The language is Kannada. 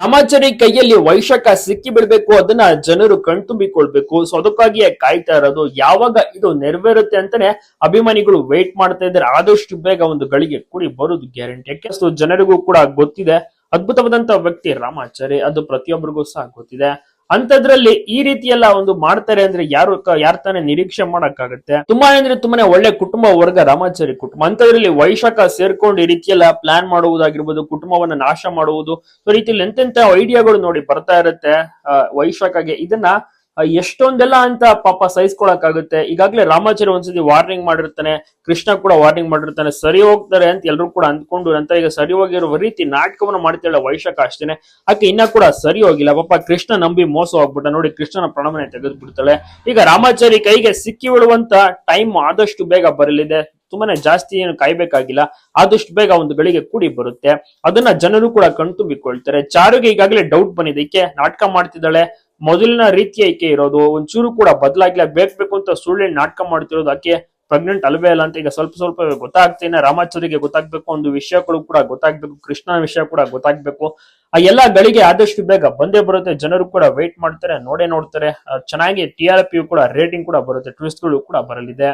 ರಾಮಾಚಾರಿ ಕೈಯಲ್ಲಿ ವೈಶಾಖ ಸಿಕ್ಕಿ ಬಿಡ್ಬೇಕು, ಅದನ್ನ ಜನರು ಕಣ್ತುಂಬಿಕೊಳ್ಬೇಕು. ಸೊ ಅದಕ್ಕಾಗಿಯೇ ಕಾಯ್ತಾ ಇರೋದು, ಯಾವಾಗ ಇದು ನೆರವೇರುತ್ತೆ ಅಂತಾನೆ ಅಭಿಮಾನಿಗಳು ವೇಟ್ ಮಾಡ್ತಾ ಇದ್ದಾರೆ. ಆದಷ್ಟು ಬೇಗ ಒಂದು ಗಳಿಗೆ ಕೂಡಿ ಬರೋದು ಗ್ಯಾರಂಟಿ ಯಾಕೆ ಸೊ ಜನರಿಗೂ ಕೂಡ ಗೊತ್ತಿದೆ. ಅದ್ಭುತವಾದಂತ ವ್ಯಕ್ತಿ ರಾಮಾಚಾರಿ ಅದು ಪ್ರತಿಯೊಬ್ಬರಿಗೂ ಸಹ ಗೊತ್ತಿದೆ. ಅಂತದ್ರಲ್ಲಿ ಈ ರೀತಿ ಒಂದು ಮಾಡ್ತಾರೆ ಅಂದ್ರೆ ಯಾರು ಯಾರ ತಾನೇ ನಿರೀಕ್ಷೆ ಮಾಡಕ್ಕಾಗತ್ತೆ? ತುಂಬಾ ಅಂದ್ರೆ ತುಂಬಾನೇ ಒಳ್ಳೆ ಕುಟುಂಬ ವರ್ಗ, ರಾಮಾಚಾರಿ ಕುಟುಂಬ. ಅಂತದ್ರಲ್ಲಿ ವೈಶಾಖ ಸೇರ್ಕೊಂಡು ಈ ರೀತಿಯೆಲ್ಲ ಪ್ಲಾನ್ ಮಾಡುವುದಾಗಿರ್ಬೋದು, ಕುಟುಂಬವನ್ನ ನಾಶ ಮಾಡುವುದು, ಸೊ ರೀತಿಯಲ್ಲಿ ಎಂತೆಂತ ಐಡಿಯಾಗಳು ನೋಡಿ ಬರ್ತಾ ಇರುತ್ತೆ ವೈಶಾಖಗೆ. ಇದನ್ನ ಎಷ್ಟೊಂದೆಲ್ಲ ಅಂತ ಪಾಪ ಸಹಿಸ್ಕೊಳಕಾಗುತ್ತೆ ಈಗಾಗಲೇ ರಾಮಾಚಾರಿ ಒಂದ್ಸತಿ ವಾರ್ನಿಂಗ್ ಮಾಡಿರ್ತಾನೆ, ಕೃಷ್ಣ ಕೂಡ ವಾರ್ನಿಂಗ್ ಮಾಡಿರ್ತಾನೆ, ಸರಿ ಹೋಗ್ತಾರೆ ಅಂತ ಎಲ್ಲರೂ ಕೂಡ ಅಂದ್ಕೊಂಡು ನಂತರ ಈಗ ಸರಿ ಹೋಗಿರೋ ರೀತಿ ನಾಟಕವನ್ನು ಮಾಡ್ತಾಳೆ ವೈಶಾಖ ಅಷ್ಟೇನೆ. ಆಕೆ ಇನ್ನ ಕೂಡ ಸರಿ ಹೋಗಿಲ್ಲ. ಪಾಪ ಕೃಷ್ಣ ನಂಬಿ ಮೋಸ ಹೋಗ್ಬಿಟ್ಟ ನೋಡಿ ಕೃಷ್ಣನ ಪ್ರಾಣವನ್ನೇ ತೆಗೆದು ಬಿಡ್ತಾಳೆ ಈಗ ರಾಮಾಚಾರಿ ಕೈಗೆ ಸಿಕ್ಕಿ ಟೈಮ್ ಆದಷ್ಟು ಬೇಗ ಬರಲಿದೆ. ತುಂಬಾನೇ ಜಾಸ್ತಿ ಏನು ಕಾಯ್ಬೇಕಾಗಿಲ್ಲ, ಆದಷ್ಟು ಬೇಗ ಒಂದು ಗಳಿಗೆ ಕೂಡಿ ಬರುತ್ತೆ. ಅದನ್ನ ಜನರು ಕೂಡ ಕಣ್ತುಂಬಿಕೊಳ್ತಾರೆ ಚಾರುಗೆ ಈಗಾಗಲೇ ಡೌಟ್ ಬಂದಿದೆ. ಈಕೆ ನಾಟಕ ಮಾಡ್ತಿದ್ದಾಳೆ? ಮೊದಲಿನ ರೀತಿ ಈಕೆ ಇರೋದು? ಒಂಚೂರು ಕೂಡ ಬದಲಾಗಿಲ್ಲ ಬೇಕು ಅಂತ ಸುಳ್ಳು ನಾಟಕ ಮಾಡ್ತಿರೋದು ಆಕೆ ಪ್ರೆಗ್ನೆಂಟ್ ಅಲ್ವೇ ಅಲ್ಲ ಅಂತ ಈಗ ಸ್ವಲ್ಪ ಸ್ವಲ್ಪ ಗೊತ್ತಾಗ್ತೇನೆ ರಾಮಾಚಾರಿಗೆ ಗೊತ್ತಾಗ್ಬೇಕು. ಒಂದು ವಿಷಯಗಳು ಕೂಡ ಗೊತ್ತಾಗ್ಬೇಕು. ಕೃಷ್ಣ ವಿಷಯ ಕೂಡ ಗೊತ್ತಾಗ್ಬೇಕು. ಆ ಎಲ್ಲಾ ಗಳಿಗೆ ಆದಷ್ಟು ಬೇಗ ಬಂದೇ ಬರುತ್ತೆ. ಜನರು ಕೂಡ ವೇಟ್ ಮಾಡ್ತಾರೆ, ನೋಡೇ ನೋಡ್ತಾರೆ. ಚೆನ್ನಾಗಿ ಟಿ ಆರ್ ಪಿ ಕೂಡ ರೇಟಿಂಗ್ ಕೂಡ ಬರುತ್ತೆ. ಟ್ವಿಸ್ಟ್ಗಳು ಕೂಡ ಬರಲಿದೆ.